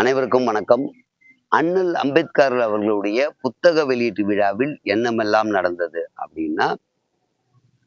அனைவருக்கும் வணக்கம். அண்ணல் அம்பேத்கர் அவர்களுடைய புத்தக வெளியீட்டு விழாவில் என்னமெல்லாம் நடந்தது அப்படின்னா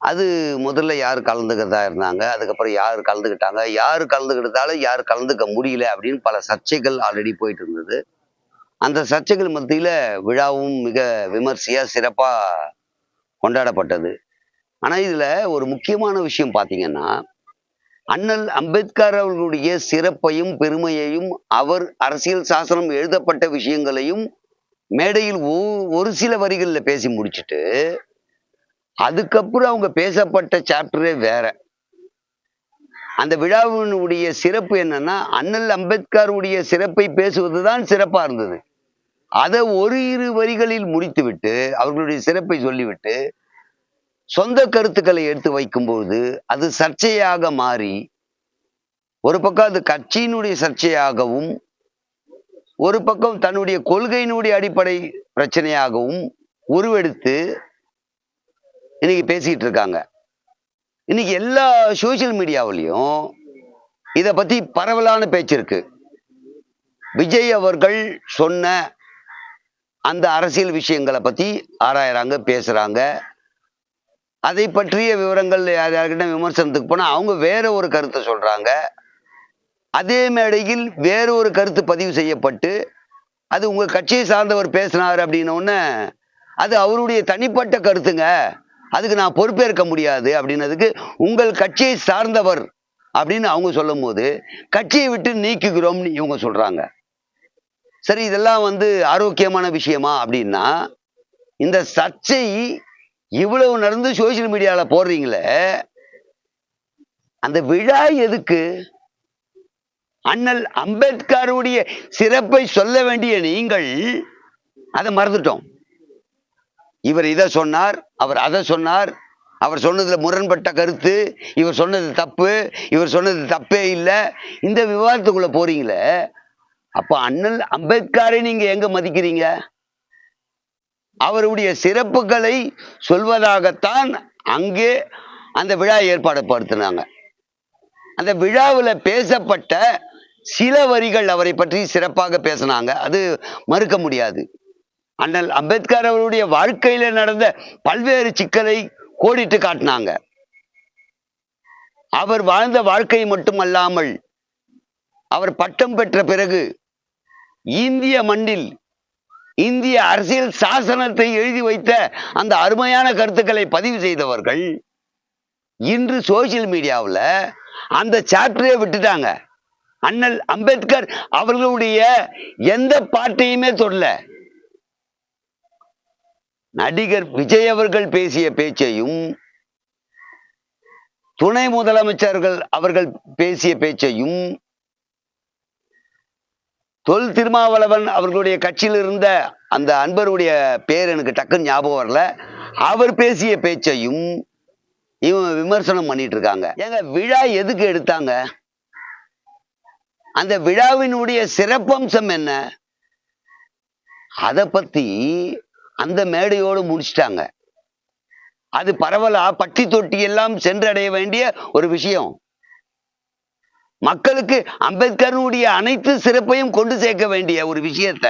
அது முதல்ல யார் கலந்துக்கிறதா இருந்தாங்க அதுக்கப்புறம் யார் கலந்துக்கிட்டாங்க யார் கலந்துக்கிட்டதால யார் கலந்துக்க முடியல அப்படின்னு பல சர்ச்சைகள் ஆல்ரெடி போயிட்டு இருந்தது. அந்த சர்ச்சைகள் மத்தியில் விழாவும் மிக விமர்சையாக சிறப்பாக கொண்டாடப்பட்டது. ஆனால் இதில் ஒரு முக்கியமான விஷயம் பார்த்தீங்கன்னா அண்ணல் அம்பேத்கர் அவர்களுடைய சிறப்பையும் பெருமையையும் அவர் அரசியல் சாசனம் எழுதப்பட்ட விஷயங்களையும் மேடையில் ஒ- ஒரு சில வரிகளில் பேசி முடிச்சுட்டு அதுக்கப்புறம் அவங்க பேசப்பட்ட சாப்டரே வேற. அந்த விழாவினுடைய சிறப்பு என்னன்னா அண்ணல் அம்பேத்கருடைய சிறப்பை பேசுவதுதான் சிறப்பா இருந்தது. அதை ஒரு இரு வரிகளில் முடித்துவிட்டு அவர்களுடைய சிறப்பை சொல்லிவிட்டு சொந்த கருத்துக்களை எடுத்து வைக்கும்போது அது சர்ச்சையாக மாறி ஒரு பக்கம் அது கட்சியினுடைய சர்ச்சையாகவும் ஒரு பக்கம் தன்னுடைய கொள்கையினுடைய அடிப்படை பிரச்சனையாகவும் உருவெடுத்து இன்னைக்கு பேசிக்கிட்டு இருக்காங்க. இன்னைக்கு எல்லா சோசியல் மீடியாவிலையும் இதை பத்தி பரவலான பேச்சு இருக்கு. விஜய் அவர்கள் சொன்ன அந்த அரசியல் விஷயங்களை பத்தி ஆராயறாங்க பேசுறாங்க. அதை பற்றிய விவரங்கள் யார் யார்கிட்ட விமர்சனத்துக்கு போனால் அவங்க வேற ஒரு கருத்தை சொல்கிறாங்க அதே மேடையில் வேற ஒரு கருத்து பதிவு செய்யப்பட்டு அது உங்கள் கட்சியை சார்ந்தவர் பேசினார் அப்படின்னோடனே அது அவருடைய தனிப்பட்ட கருத்துங்க. அதுக்கு நான் பொறுப்பேற்க முடியாது அப்படின்னதுக்கு உங்கள் கட்சியை சார்ந்தவர் அப்படின்னு அவங்க சொல்லும் போது கட்சியை விட்டு நீக்குகிறோம்னு இவங்க சொல்கிறாங்க சரி இதெல்லாம் வந்து ஆரோக்கியமான விஷயமா அப்படின்னா இந்த சர்ச்சை இவ்வளவு நடந்து சோசியல் மீடியாவில் போடுறீங்களே? அந்த விழா எதுக்கு? அண்ணல் அம்பேத்கருடைய சிறப்பை சொல்ல வேண்டிய நீங்கள் அதை மறந்துட்டோம். இவர் இதை சொன்னார் அவர் அதை சொன்னார் அவர் சொன்னதில் முரண்பட்ட கருத்து இவர் சொன்னது தப்பு இவர் சொன்னது தப்பே இல்லை. இந்த விவாதத்துக்குள்ளே போறீங்களே? அப்போ அண்ணல் அம்பேத்கரை நீங்கள் எங்கே மதிக்கிறீங்க? அவருடைய சிறப்புகளை சொல்வதாகத்தான் அங்கே அந்த விழா ஏற்பாடுப்படுத்தினாங்க அந்த விழாவில் பேசப்பட்ட சில வரிகள் அவரை பற்றி சிறப்பாக பேசினாங்க. அது மறுக்க முடியாது. அண்ணல் அம்பேத்கர் அவருடைய வாழ்க்கையில் நடந்த பல்வேறு சிக்கலை கோடிட்டு காட்டினாங்க. அவர் வாழ்ந்த வாழ்க்கை மட்டுமல்லாமல் அவர் பட்டம் பெற்ற பிறகு இந்திய மண்ணில் இந்திய அரசியல் சாசனத்தை எழுதி வைத்த அந்த அருமையான கருத்துக்களை பதிவு செய்தவர்கள் இன்று சோசியல் மீடியாவில் அந்த சாப்டரே விட்டுட்டாங்க. அண்ணல் அம்பேத்கர் அவர்களுடைய எந்த பாட்டையுமே தொடல. நடிகர் விஜய் அவர்கள் பேசிய பேச்சையும் துணை முதலமைச்சர்கள் அவர்கள் பேசிய பேச்சையும் தொல் திருமாவளவன் அவர்களுடைய கட்சியில் இருந்த அந்த அன்பருடைய பேர் எனக்கு டக்குன்னு ஞாபகம் வரல. அவர் பேசிய பேச்சையும் இவங்க விமர்சனம் பண்ணிட்டு இருக்காங்க ஏங்க விழா எதுக்கு எடுத்தாங்க? அந்த விழாவினுடைய சிறப்பம்சம் என்ன? அதை பத்தி அந்த மேடையோடு முடிச்சிட்டாங்க. அது பரவலா பட்டி தொட்டி எல்லாம் சென்றடைய வேண்டிய ஒரு விஷயம். மக்களுக்கு அம்பேத்கருடைய அனைத்து சிறப்பையும் கொண்டு சேர்க்க வேண்டிய ஒரு விஷயத்த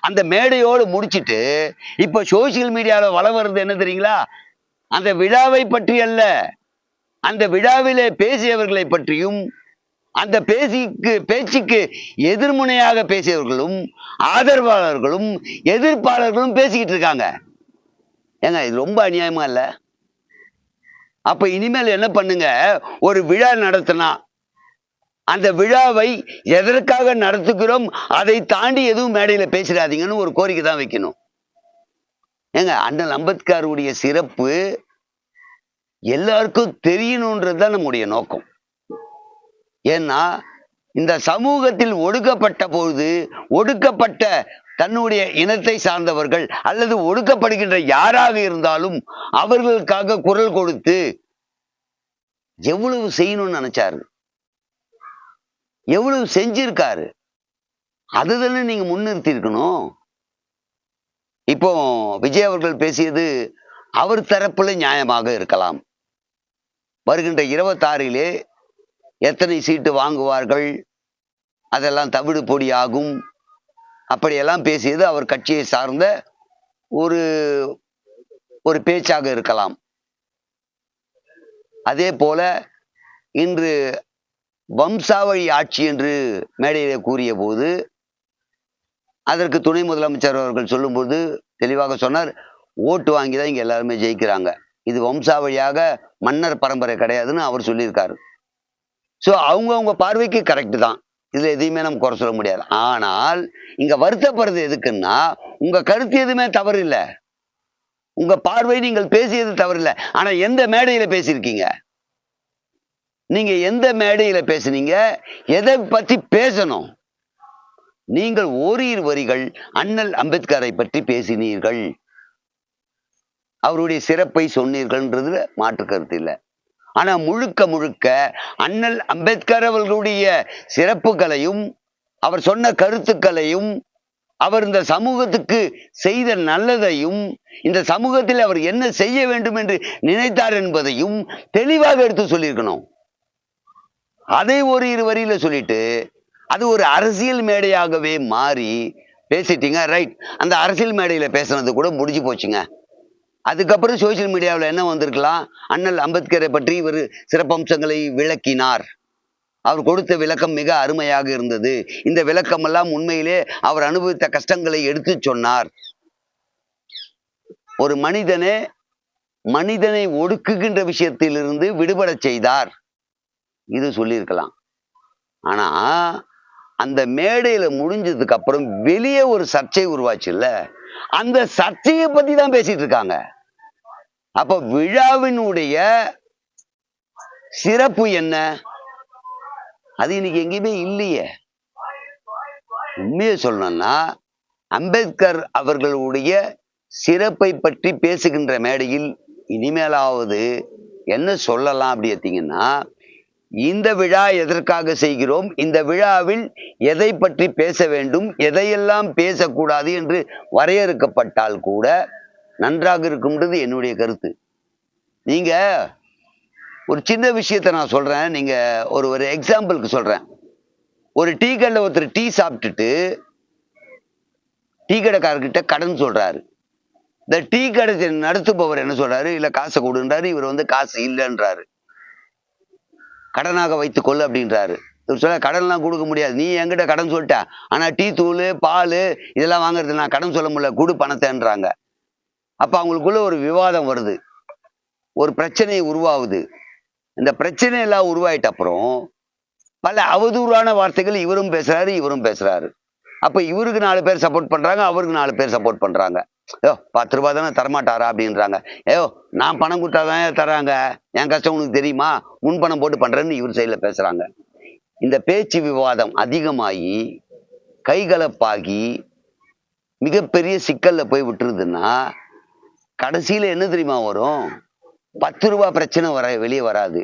அந்த மேடையோடு முடிச்சிட்டு இப்ப சோசியல் மீடியாவில் வள வருது என்ன தெரியுங்களா? அந்த விழாவை பற்றி அல்ல அந்த விழாவிலே பேசியவர்களை பற்றியும் அந்த பேசிக்கு பேச்சுக்கு எதிர்முனையாக பேசியவர்களும் ஆதரவாளர்களும் எதிர்ப்பாளர்களும் பேசிக்கிட்டு இருக்காங்க. ஏங்க இது ரொம்ப அநியாயமா இல்லை? அப்ப இனிமேல் என்ன பண்ணுங்க? ஒரு விழா நடத்தினா அந்த விழாவை எதற்காக நடத்துகிறோம் அதை தாண்டி எதுவும் மேடையில் பேசிடாதீங்கன்னு ஒரு கோரிக்கை தான் வைக்கணும். ஏங்க அண்ணல் அம்பேத்கருடைய சிறப்பு எல்லாருக்கும் தெரியணுன்றது தான் நம்முடைய நோக்கம். ஏன்னா இந்த சமூகத்தில் ஒடுக்கப்பட்ட பொழுது ஒடுக்கப்பட்ட தன்னுடைய இனத்தை சார்ந்தவர்கள் அல்லது ஒடுக்கப்படுகின்ற யாராக இருந்தாலும் அவர்களுக்காக குரல் கொடுத்து எவ்வளவு செய்யணும்னு நினைச்சாரு? எவ்வளவு செஞ்சிருக்காரு? அதுதானே நீங்க முன்னிறுத்தி இருக்கணும் இப்போ விஜய் அவர்கள் பேசியது அவர் தரப்புல நியாயமாக இருக்கலாம். வருகின்ற இருபத்தாறிலே எத்தனை சீட்டு வாங்குவார்கள்? அதெல்லாம் தவிடு பொடியாகும் அப்படியெல்லாம் பேசியது அவர் கட்சியை சார்ந்த ஒரு ஒரு பேச்சாக இருக்கலாம். அதே போல இன்று வம்சாவழி ஆட்சி என்று மேடையிலே கூறிய போது அதற்கு துணை முதலமைச்சர் அவர்கள் சொல்லும்போது தெளிவாக சொன்னார் ஓட்டு வாங்கி தான் இங்கே எல்லாருமே ஜெயிக்கிறாங்க. இது வம்சாவழியாக மன்னர் பரம்பரை கிடையாதுன்னு அவர் சொல்லியிருக்காரு. ஸோ அவங்கவுங்க பார்வைக்கு கரெக்டு தான். இதில் எதையுமே நம்ம குறை சொல்ல முடியாது. ஆனால் இங்கே வருத்தப்படுறது எதுக்குன்னா உங்கள் கருத்து எதுவுமே தவறு இல்லை உங்கள் பார்வை நீங்கள் பேசியது தவறில்லை. ஆனால் எந்த மேடையில் பேசியிருக்கீங்க? நீங்கள் எந்த மேடையில் பேசுனீங்க? எதை பற்றி பேசணும்? நீங்கள் ஓரிரு வரிகள் அண்ணல் அம்பேத்கரை பற்றி பேசினீர்கள். அவருடைய சிறப்பை சொன்னீர்கள்ன்றதுல மாற்று கருத்து இல்லை. ஆனா முழுக்க முழுக்க அண்ணல் அம்பேத்கர் அவர்களுடைய சிறப்புகளையும் அவர் சொன்ன கருத்துக்களையும் அவர் இந்த சமூகத்துக்கு செய்த நல்லதையும் இந்த சமூகத்தில் அவர் என்ன செய்ய வேண்டும் என்று நினைத்தார் என்பதையும் தெளிவாக எடுத்து சொல்லியிருக்கணும். அதை ஒரு இரு வரியில சொல்லிட்டு அது ஒரு அரசியல் மேடையாகவே மாறி பேசிட்டீங்க ரைட் அந்த அரசியல் மேடையில பேசுனது கூட முடிஞ்சு போச்சுங்க. அதுக்கப்புறம் சோசியல் மீடியாவில் என்ன வந்திருக்கலாம்? அண்ணல் அம்பேத்கரை பற்றி இவர் சிறப்பம்சங்களை விளக்கினார். அவர் கொடுத்த விளக்கம் மிக அருமையாக இருந்தது. இந்த விளக்கமெல்லாம் உண்மையிலே அவர் அனுபவித்த கஷ்டங்களை எடுத்து சொன்னார். ஒரு மனிதனே மனிதனை ஒடுக்குகின்ற விஷயத்திலிருந்து விடுபட செய்தார். இது சொல்லியிருக்கலாம். ஆனா அந்த மேடையில முடிஞ்சதுக்கு அப்புறம் வெளியே ஒரு சர்ச்சை உருவாச்சுல்ல? அந்த சர்ச்சையை பற்றி தான் பேசிட்டு இருக்காங்க. அப்ப விழாவினுடைய சிறப்பு என்ன? அது இன்னைக்கு எங்கேயுமே இல்லையே. உண்மையை சொல்லணும்னா அம்பேத்கர் அவர்களுடைய சிறப்பை பற்றி பேசுகின்ற மேடையில் இனிமேலாவது என்ன சொல்லலாம் அப்படி பார்த்தீங்கன்னா இந்த விழா எதற்காக செய்கிறோம்? இந்த விழாவில் எதை பற்றி பேச வேண்டும்? எதையெல்லாம் பேசக்கூடாது என்று வரையறுக்கப்பட்டால் கூட நன்றாக இருக்கும்ன்றது என்னுடைய கருத்து. நீங்க ஒரு சின்ன விஷயத்தை நான் சொல்றேன். நீங்க ஒரு ஒரு எக்ஸாம்பிளுக்கு சொல்றேன். ஒரு டீ கடையில் ஒருத்தர் டீ சாப்பிட்டுட்டு டீ கடைக்காரர்கிட்ட கடன் சொல்றாரு. இந்த டீ கடை நடத்துபவர் என்ன சொல்றாரு? இல்ல காசை கொடுன்றாரு. இவர் வந்து காசு இல்லைன்றாரு. கடனாக வைத்துக்கொள்ளு அப்படின்றாரு. இவர் சொல்ல கடன்லாம் கொடுக்க முடியாது. நீ என்கிட்ட கடன் சொல்லிட்ட. ஆனால் டீ தூள் பால் இதெல்லாம் வாங்குறது நான் கடன் சொல்ல முடியல. கொடு பணத்தைன்றாங்க. அப்போ அவங்களுக்குள்ள ஒரு விவாதம் வருது. ஒரு பிரச்சனை உருவாகுது. இந்த பிரச்சனை எல்லாம் உருவாயிட்ட அப்புறம் பல அவதூறான வார்த்தைகள் இவரும் பேசுறாரு இவரும் பேசுறாரு. அப்போ இவருக்கு நாலு பேர் சப்போர்ட் பண்றாங்க அவருக்கு நாலு பேர் சப்போர்ட் பண்றாங்க. ஐயோ பத்து ரூபா தானே தரமாட்டாரா அப்படின்றாங்க. ஐயோ நான் பணம் கொடுத்தாதான் தராங்க. என் கஷ்டம் உனக்கு தெரியுமா? முன் பணம் போட்டு பண்றேன்னு இவர் சைடில் பேசுறாங்க. இந்த பேச்சு விவாதம் அதிகமாகி கைகலப்பாகி மிகப்பெரிய சிக்கல்ல போய் விட்டுருதுன்னா கடைசியில என்ன தெரியுமா வரும்? பத்து ரூபா பிரச்சனை வர வெளியே வராது.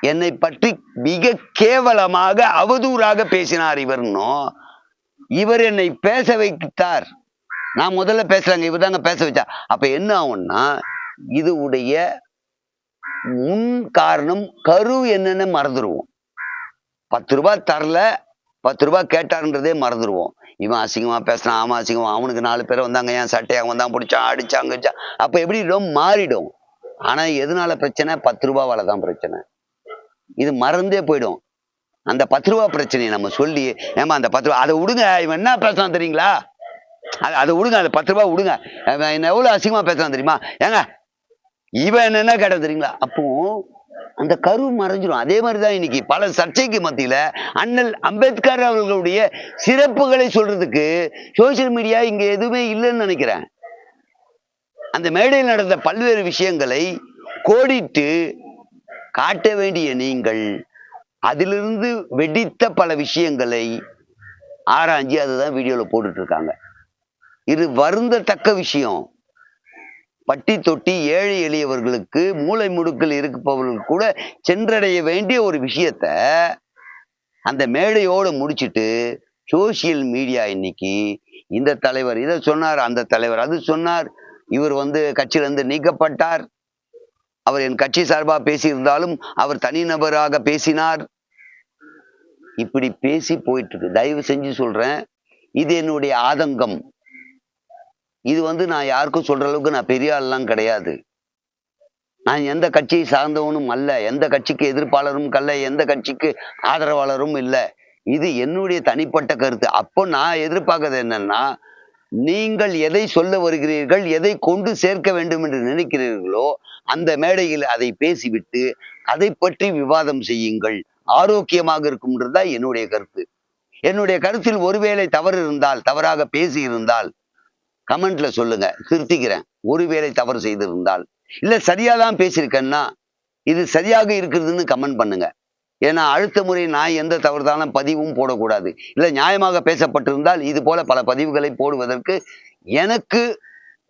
என்னை பற்றி மிக கேவலமாக அவதூறாக பேசினார் இவர்னும் இவர் என்னை பேச வைத்தார். நான் முதல்ல பேசுறாங்க இவர் தாங்க பேச வச்சா. அப்ப என்ன ஆகும்னா இது உடைய முன் காரணம் கரு என்னன்னு மறந்துடுவோம் பத்து ரூபா தரல பத்து ரூபா கேட்டாருன்றதே மறந்துடுவோம் இவன் அசிங்கமா பேசுறான் ஆமா அசிங்கமா அவனுக்கு நாலு பேர் வந்தாங்க ஏன் சட்டையை அவன் தான் பிடிச்சான் அடிச்சாங்க அடிச்சான். அப்ப எப்படி மாறிடும். ஆனா எதனால பிரச்சனை? பத்து ரூபாவால தான் பிரச்சனை. இது மறந்தே போயிடும். அந்த பத்து ரூபா பிரச்சனையை நம்ம சொல்லி ஏமா அந்த பத்து ரூபா அதை விடுங்க இவன் என்ன பேசுறான் தெரியுங்களா? அது அதை விடுங்க அந்த பத்து ரூபா விடுங்க என்ன எவ்வளோ அசிங்கமாக பேசுகிறான் தெரியுமா? ஏங்க இவன் என்ன கேட்டது தெரியுங்களா? அப்போ அந்த கரு மறைஞ்சிரும். அதே மாதிரி தான் இன்னைக்கு பல சர்ச்சைக்கு மத்தியில் அண்ணல் அம்பேத்கர் அவர்களுடைய சிறப்புகளை சொல்றதுக்கு சோசியல் மீடியா இங்கே எதுவுமே இல்லைன்னு நினைக்கிறேன். அந்த மேடையில் நடந்த பல்வேறு விஷயங்களை கோடிட்டு காட்ட வேண்டிய நீங்கள் அதிலிருந்து வெடித்த பல விஷயங்களை ஆராய்ஞ்சி அதுதான் வீடியோவில் போட்டுட்டு இருக்காங்க. இது வருந்தத்தக்க விஷயம். பட்டி தொட்டி ஏழை எளியவர்களுக்கு மூளை முடுக்கில் இருப்பவர்கள் கூட சென்றடைய வேண்டிய ஒரு விஷயத்த அந்த மேடையோடு முடிச்சிட்டு சோசியல் மீடியா இன்னைக்கு இந்த தலைவர் இதை சொன்னார் அந்த தலைவர் அது சொன்னார். இவர் வந்து கட்சியிலிருந்து நீக்கப்பட்டார். அவர் என் கட்சி சார்பாக பேசியிருந்தாலும் அவர் தனிநபராக பேசினார். இப்படி பேசி போயிட்டு இருக்கு தயவு செஞ்சு சொல்றேன் இது என்னுடைய ஆதங்கம். இது வந்து நான் யாருக்கும் சொல்ற அளவுக்கு நான் பெரிய ஆள்லாம் கிடையாது. நான் எந்த கட்சியை சார்ந்தவனும் அல்ல எந்த கட்சிக்கு எதிர்ப்பாளரும் அல்ல எந்த கட்சிக்கு ஆதரவாளரும் இல்லை. இது என்னுடைய தனிப்பட்ட கருத்து. அப்போ நான் எதிர்பார்க்கறது என்னன்னா நீங்கள் எதை சொல்ல வருகிறீர்கள் எதை கொண்டு சேர்க்க வேண்டும் என்று நினைக்கிறீர்களோ அந்த மேடையில் அதை பேசிவிட்டு அதை பற்றி விவாதம் செய்யுங்கள். ஆரோக்கியமாக இருக்கும்ன்றதா என்னுடைய கருத்து. என்னுடைய கருத்தில் ஒருவேளை தவறு இருந்தால் தவறாக பேசி இருந்தால் கமெண்ட்ல சொல்லுங்க. திருத்திக்கிறேன். ஒருவேளை தவறு செய்திருந்தால். இல்ல சரியா தான் பேசியிருக்கேன்னா இது சரியாக இருக்குதுன்னு கமெண்ட் பண்ணுங்க. ஏன்னா அடுத்த முறை நான் எந்த தவறுதான பதிவும் போடக்கூடாது. இல்லை நியாயமாக பேசப்பட்டிருந்தால் இது போல பல பதிவுகளை போடுவதற்கு எனக்கு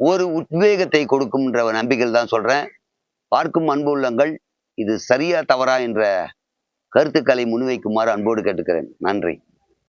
ஒரு உத்வேகத்தை கொடுக்கும்ன்ற நம்பிக்கையில் தான் சொல்றேன். பார்க்கும் அன்பு உள்ளங்கள் இது சரியா தவறா என்ற கருத்துக்களை முன்வைக்குமாறு அன்போடு கேட்டுக்கிறேன். நன்றி.